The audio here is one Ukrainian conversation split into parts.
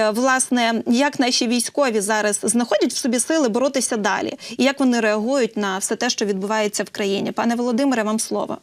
Е, Власне, як наші військові зараз знаходять в собі сили боротися далі, і як вони реагують на все те, що відбувається в країні, пане Володимире, вам слово.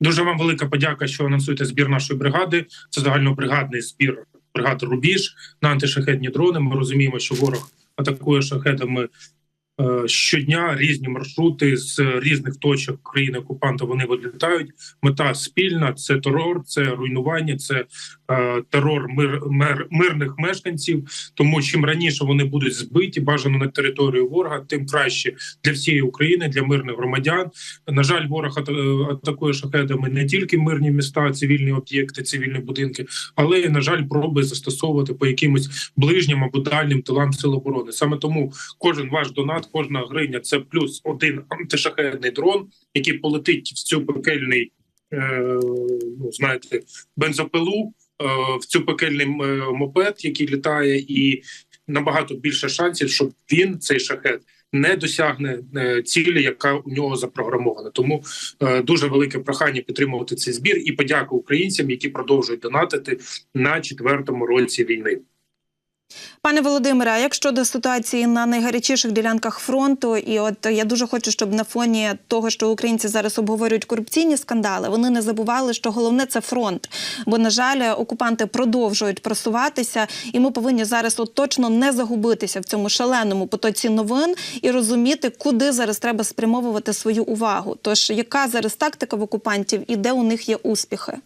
Дуже вам велика подяка, що анонсуєте збір нашої бригади. Це загальнобригадний збір бригад Рубіж на антишахетні дрони. Ми розуміємо, що ворог атакує шахетами е, щодня різні маршрути з різних точок країни окупанта. Вони вилітають. Мета спільна: це терор, це руйнування, це е, терор мир, мир, мирних мешканців. Тому чим раніше вони будуть збиті, бажано на територію ворога, тим краще для всієї України, для мирних громадян. На жаль, ворог ата- атакує шахедами не тільки мирні міста, цивільні об'єкти, цивільні будинки, але на жаль, пробує застосовувати по якимось ближнім або дальнім тилам сил оборони. Саме тому кожен ваш донат, кожна гривня це плюс один антишахедний дрон, який полетить в цю пекельний, е, ну знаєте, бензопилу. е, В цю пекельний е, мопед, який літає, і набагато більше шансів, щоб він цей шахет не досягне е, цілі, яка у нього запрограмована. Тому е, дуже велике прохання підтримувати цей збір і подяка українцям, які продовжують донатити на четвертому році війни. Пане Володимире, а як щодо ситуації на найгарячіших ділянках фронту, і от я дуже хочу, щоб на фоні того, що українці зараз обговорюють корупційні скандали, вони не забували, що головне це фронт. Бо, на жаль, окупанти продовжують просуватися, і ми повинні зараз от точно не загубитися в цьому шаленому потоці новин і розуміти, куди зараз треба спрямовувати свою увагу. Тож, яка зараз тактика в окупантів і де у них є успіхи?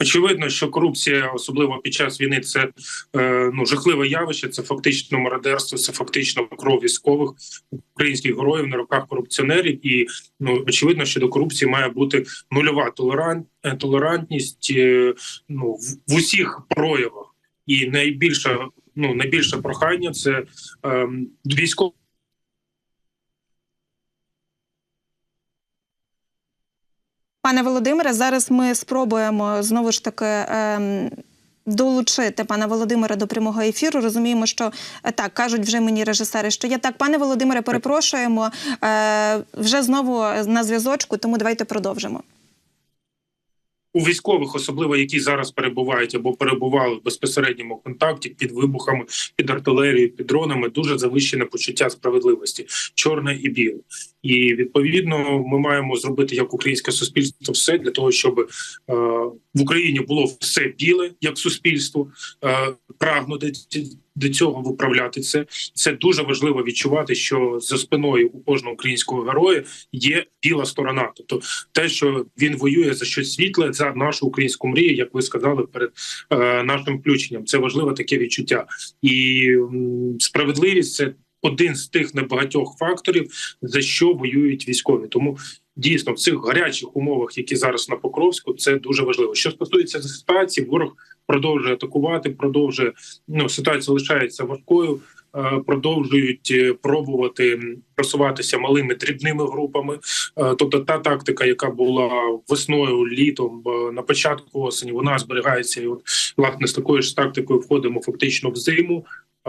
Очевидно, що корупція, особливо під час війни, це е, ну жахливе явище. Це фактично мародерство, це фактично кров військових українських героїв на руках корупціонерів. І ну очевидно, що до корупції має бути нульова толерант, е, толерантність е, ну в, в усіх проявах. І найбільше ну найбільше прохання це е, військово. Пане Володимире, зараз ми спробуємо знову ж таки. Ем... Долучити пана Володимира до прямого ефіру. Розуміємо, що е, так кажуть вже мені режисери, що я так, пане Володимире, перепрошуємо е, вже знову на зв'язочку, тому давайте продовжимо. У військових, особливо які зараз перебувають або перебували в безпосередньому контакті під вибухами, під артилерією, під дронами, дуже завищене почуття справедливості, чорне і біле. І відповідно ми маємо зробити як українське суспільство все для того, щоб е, в Україні було все біле як суспільство, е, прагнути до цього виправляти це. Це дуже важливо відчувати, що за спиною у кожного українського героя є біла сторона, тобто те, що він воює за щось світле, за нашу українську мрію, як ви сказали перед е, нашим включенням. Це важливе таке відчуття, і м, справедливість це один з тих небагатьох факторів, за що воюють військові. Тому дійсно в цих гарячих умовах, які зараз на Покровську, це дуже важливо. Що стосується ситуації, ворог продовжує атакувати, продовжує ну ситуація лишається важкою. е, Продовжують е, пробувати просуватися малими дрібними групами, Е, тобто та тактика, яка була весною, літом на початку осені, вона зберігається. І от власне з такою ж тактикою входимо фактично в зиму.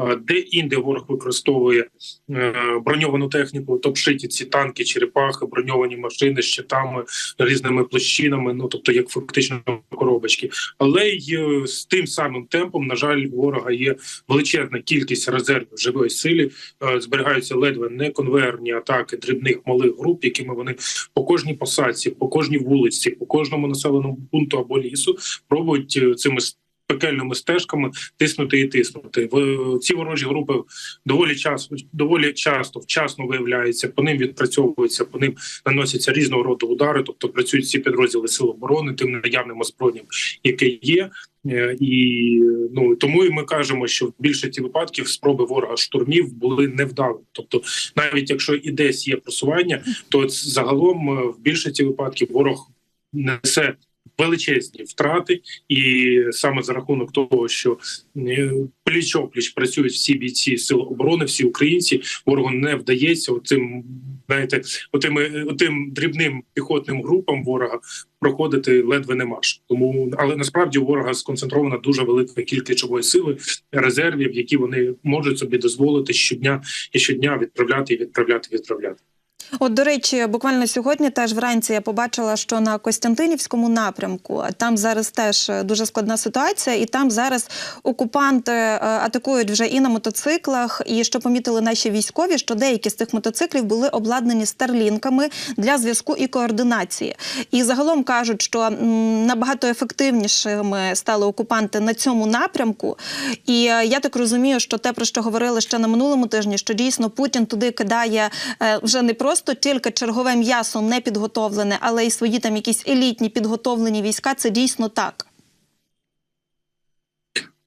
Е, Де інде ворог використовує е, броньовану техніку, то пшиті ці танки, черепахи, броньовані машини щитами, різними площинами, ну тобто як фактично коробочки. Але й е, з тим самим темпом, на жаль, у ворога є величезна кількість резервів живої сили. Е, Зберігаються ледве не конвейерні атаки дрібних малих груп, якими вони по кожній посадці, по кожній вулиці, по кожному населеному пункту або лісу пробують цими пекельними стежками тиснути і тиснути. Ці ворожі групи доволі часто доволі часто вчасно виявляються, по ним відпрацьовуються, по ним наносяться різного роду удари. Тобто працюють всі підрозділи сил оборони тим наявним озброєнням, яке є. Е, І ну тому і ми кажемо, що в більшості випадків спроби ворога штурмів були невдалими. Тобто, навіть якщо і десь є просування, то загалом е, в більшості випадків ворог несе величезні втрати, і саме за рахунок того, що пліч опліч працюють всі бійці сил оборони, всі українці, ворогу не вдається оцим, знаєте, отими, отим дрібним піхотним групам ворога проходити ледве нема. ж. Тому, але насправді у ворога сконцентрована дуже велика кількість живої сили, резервів, які вони можуть собі дозволити щодня і щодня відправляти і відправляти, відправляти. От, до речі, буквально сьогодні теж вранці я побачила, що на Костянтинівському напрямку там зараз теж дуже складна ситуація, і там зараз окупанти е, атакують вже і на мотоциклах. І що помітили наші військові, що деякі з цих мотоциклів були обладнані старлінками для зв'язку і координації. І загалом кажуть, що набагато ефективнішими стали окупанти на цьому напрямку. І е, я так розумію, що те, про що говорили ще на минулому тижні, що дійсно Путін туди кидає е, вже не просто тільки чергове м'ясо не підготовлене, але й свої там якісь елітні підготовлені війська. Це дійсно так.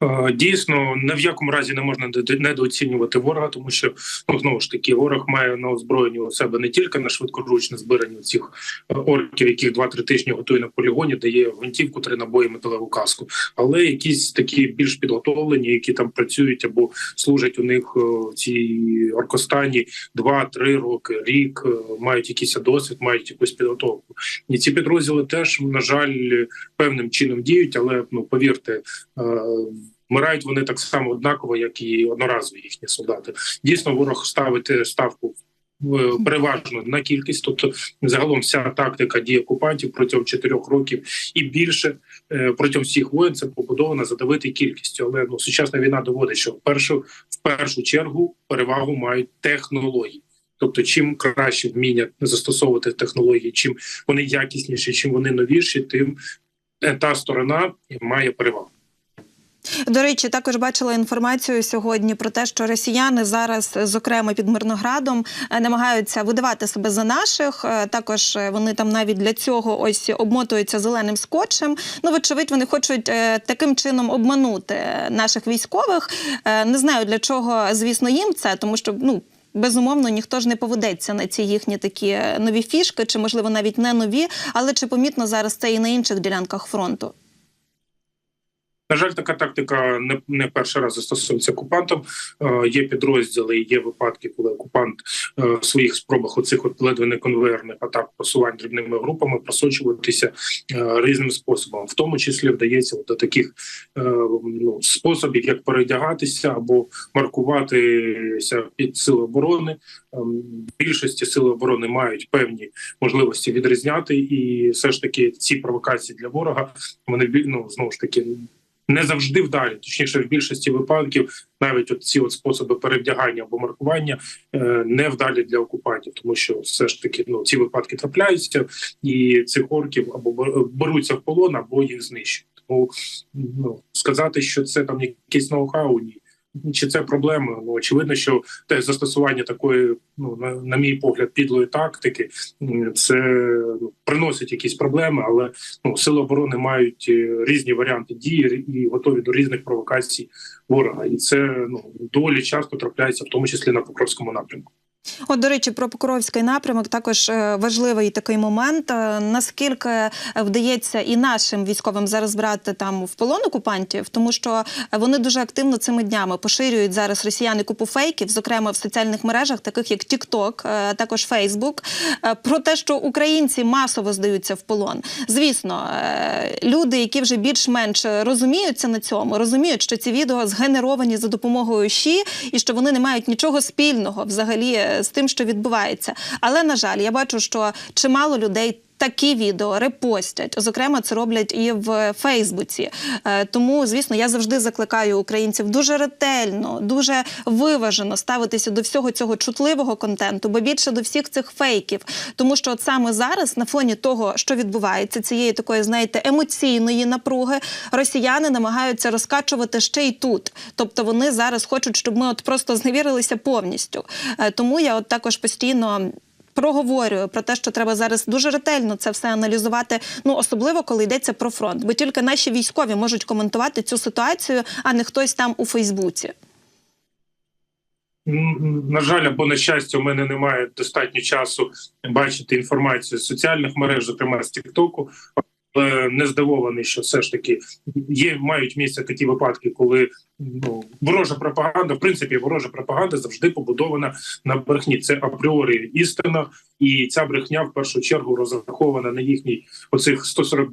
Е, Дійсно, ні в якому разі не можна недо- недооцінювати ворога, тому що ну знову ж таки ворог має на озброєнні у себе не тільки на швидкоручне збирання цих е, орків, яких 2-3 тижні готує на полігоні, дає гвинтівку, три набої, металеву каску, але якісь такі більш підготовлені, які там працюють або служать у них е, в цій оркостані 2-3 роки, рік, мають якийсь досвід, мають якусь підготовку. І ці підрозділи теж на жаль певним чином діють, але ну повірте. Вмирають вони так само однаково, як і одноразові їхні солдати. Дійсно, ворог ставить е, ставку е, переважно на кількість, тобто загалом вся тактика дій окупантів протягом чотирьох років і більше е, протягом всіх воєн це побудовано задавити кількістю. Але ну сучасна війна доводить, що в першу в першу чергу перевагу мають технології. Тобто, чим краще вміння застосовувати технології, чим вони якісніші, чим вони новіші, тим та сторона має перевагу. До речі, також бачила інформацію сьогодні про те, що росіяни зараз, зокрема під Мирноградом, е, намагаються видавати себе за наших. Е, Також е, вони там навіть для цього ось обмотуються зеленим скотчем. Ну, вочевидь, вони хочуть таким чином обманути наших військових. Не знаю для чого, звісно, їм це, тому що ну. Безумовно, ніхто ж не поведеться на ці їхні такі нові фішки, чи можливо навіть не нові, але чи помітно зараз це і на інших ділянках фронту? На жаль, така тактика не, не перший раз застосовується окупантом. Е, є підрозділи, є випадки, коли окупант е, в своїх спробах оцих от ледве не конвейерних атак просувань дрібними групами просочуватися е, різним способом, в тому числі вдається до таких е, ну, способів, як передягатися або маркуватися під сили оборони. Ем, більшості сили оборони мають певні можливості відрізняти, і все ж таки ці провокації для ворога вони ну, знову ж таки не завжди вдалі, точніше, в більшості випадків навіть от ці от способи перевдягання або маркування е, не вдалі для окупантів, тому що все ж таки ну ці випадки трапляються, і цих орків або бер- беруться в полон, або їх знищують. Тому ну сказати, що це там якийсь ноу-хау, ні. Чи це проблема? Ну очевидно, що те застосування такої, ну на, на мій погляд, підлої тактики, це ну, приносить якісь проблеми, але ну сили оборони мають е, різні варіанти дії і готові до різних провокацій ворога, і це ну доволі часто трапляється, в тому числі на Покровському напрямку. От, до речі, про Покровський напрямок також е, важливий такий момент. Е, Наскільки вдається і нашим військовим зараз брати там в полон окупантів, тому що вони дуже активно цими днями поширюють зараз росіяни купу фейків, зокрема в соціальних мережах, таких як TikTok, е, також Facebook, про те, що українці масово здаються в полон. Звісно, люди, які вже більш-менш розуміються на цьому, розуміють, що ці відео згенеровані за допомогою ЩІ і що вони не мають нічого спільного взагалі з тим, що відбувається. Але на жаль, я бачу, що чимало людей. Такі відео репостять, зокрема, це роблять і в Фейсбуці. Е, Тому, звісно, я завжди закликаю українців дуже ретельно, дуже виважено ставитися до всього цього чутливого контенту, бо більше до всіх цих фейків. Тому що от саме зараз, на фоні того, що відбувається, цієї такої, знаєте, емоційної напруги, росіяни намагаються розкачувати ще й тут. Тобто вони зараз хочуть, щоб ми от просто зневірилися повністю. Е, Тому я от також постійно. Проговорюю про те, що треба зараз дуже ретельно це все аналізувати. Ну особливо коли йдеться про фронт, бо тільки наші військові можуть коментувати цю ситуацію, а не хтось там у Фейсбуці. На жаль, або на щастя, у мене немає достатньо часу бачити інформацію з соціальних мереж, зокрема з Тіктоку. Але не здивований, що все ж таки є мають місце такі випадки, коли ну ворожа пропаганда, в принципі, ворожа пропаганда завжди побудована на брехні. Це апріорі істина, і ця брехня в першу чергу розрахована на їхній оцих 140,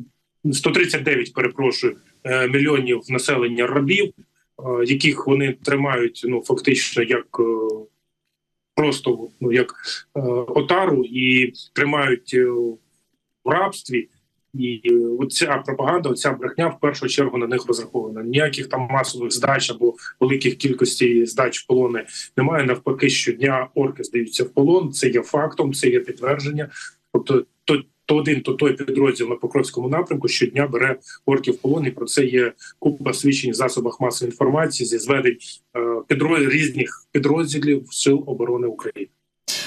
139, перепрошую, е, мільйонів населення рабів, е, яких вони тримають ну фактично як е, просто ну як е, отару і тримають е, в рабстві. І оця пропаганда, оця брехня в першу чергу на них розрахована. Ніяких там масових здач або великих кількостей здач в полони немає. Навпаки, щодня орки здаються в полон. Це є фактом, це є підтвердження. Тобто, то, то один, то той підрозділ на Покровському напрямку щодня бере орків в полон. І про це є купа свідчень в засобах масової інформації зі зведень е, підрозділів різних підрозділів Сил оборони України.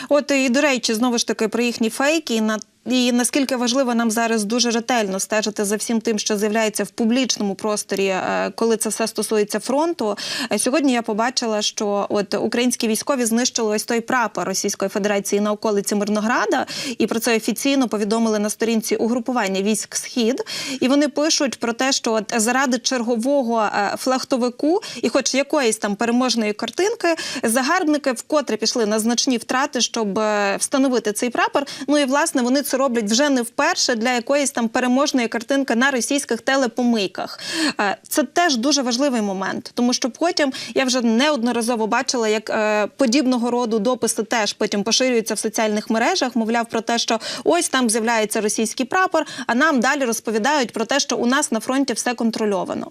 От і до речі, знову ж таки про їхні фейки на. І наскільки важливо нам зараз дуже ретельно стежити за всім тим, що з'являється в публічному просторі, е, коли це все стосується фронту. Е, Сьогодні я побачила, що от українські військові знищили ось той прапор Російської Федерації на околиці Мирнограда, і про це офіційно повідомили на сторінці угрупування військ Схід. І вони пишуть про те, що от заради чергового е, флахтовику і, хоч якоїсь там переможної картинки, загарбники вкотре пішли на значні втрати, щоб встановити цей прапор. Ну і власне вони це роблять вже не вперше для якоїсь там переможної картинки на російських телепомийках. Е, Це теж дуже важливий момент, тому що потім я вже неодноразово бачила, як е, подібного роду дописи теж потім поширюються в соціальних мережах. Мовляв, про те, що ось там з'являється російський прапор, а нам далі розповідають про те, що у нас на фронті все контрольовано.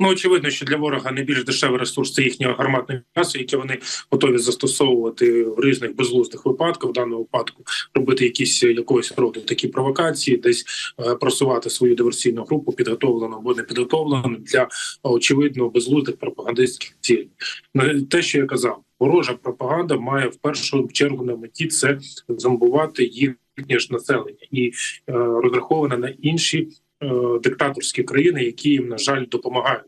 Ну, очевидно, що для ворога найбільш дешевий ресурс це їхнє гарматне м'ясо, яке вони готові застосовувати в різних безглуздих випадках. В даному випадку робити якісь якогось роду такі провокації, десь е, просувати свою диверсійну групу, підготовлену або не підготовлену для очевидно безглуздих пропагандистських цілей. На те, що я казав, ворожа пропаганда має в першу чергу на меті це зомбувати їхнє ж населення і е, розрахована на інші диктаторські країни, які їм на жаль допомагають.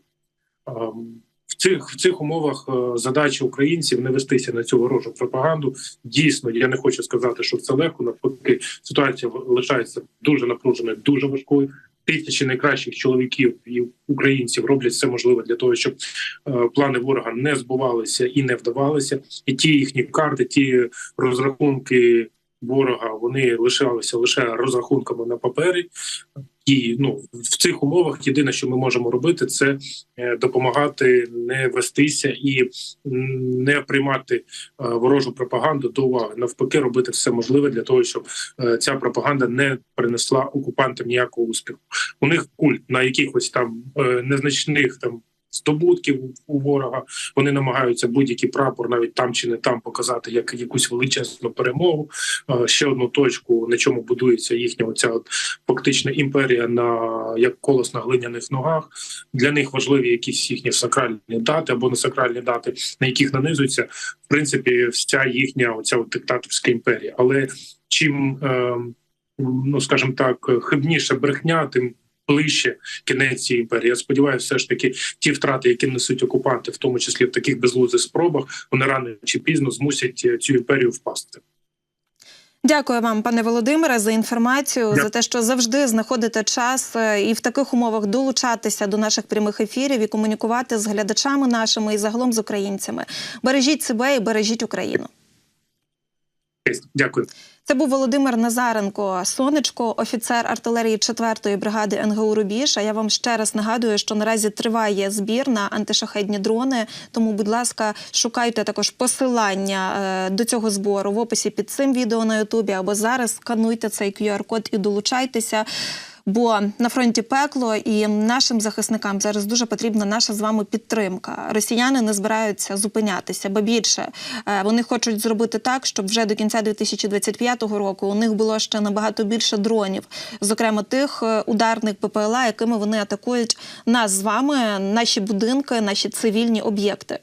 Ем, В цих в цих умовах е, задача українців не вестися на цю ворожу пропаганду. Дійсно, я не хочу сказати, що це легко. Навпаки, ситуація лишається дуже напруженою, дуже важкою. Тисячі найкращих чоловіків і українців роблять все можливе для того, щоб е, плани ворога не збувалися і не вдавалися. І ті їхні карти, ті розрахунки ворога, вони лишалися лише розрахунками на папері. І ну в цих умовах єдине, що ми можемо робити, це е, допомагати не вестися і не приймати е, ворожу пропаганду до уваги. Навпаки, робити все можливе для того, щоб е, ця пропаганда не принесла окупантам ніякого успіху. У них культ на якихось там незначних там. Здобутків у ворога вони намагаються будь-який прапор, навіть там чи не там, показати як якусь величезну перемогу. Ще одну точку, на чому будується їхня оця от фактична імперія на як колос на глиняних ногах. Для них важливі якісь їхні сакральні дати або не сакральні дати, на яких нанизується в принципі вся їхня оця от диктаторська імперія. Але чим е, ну скажімо так, хибніша брехня, тим ближче кінець цієї імперії. Я сподіваюся, все ж таки ті втрати, які несуть окупанти, в тому числі в таких безглуздих спробах, вони рано чи пізно змусять е, цю імперію впасти. Дякую вам, пане Володимире, за інформацію, Дякую. за те, що завжди знаходите час е, і в таких умовах долучатися до наших прямих ефірів і комунікувати з глядачами нашими і загалом з українцями. Бережіть себе і бережіть Україну. Дякую. Це був Володимир Назаренко, сонечко, офіцер артилерії 4-ї бригади НГУ Рубіж. А я вам ще раз нагадую, що наразі триває збір на антишахедні дрони. Тому, будь ласка, шукайте також посилання е, до цього збору в описі під цим відео на Ютубі або зараз скануйте цей QR-код і долучайтеся. Бо на фронті пекло, і нашим захисникам зараз дуже потрібна наша з вами підтримка. Росіяни не збираються зупинятися, бо більше е, вони хочуть зробити так, щоб вже до кінця 2025 року у них було ще набагато більше дронів, зокрема тих е, ударних ППЛА, якими вони атакують нас з вами, наші будинки, наші цивільні об'єкти.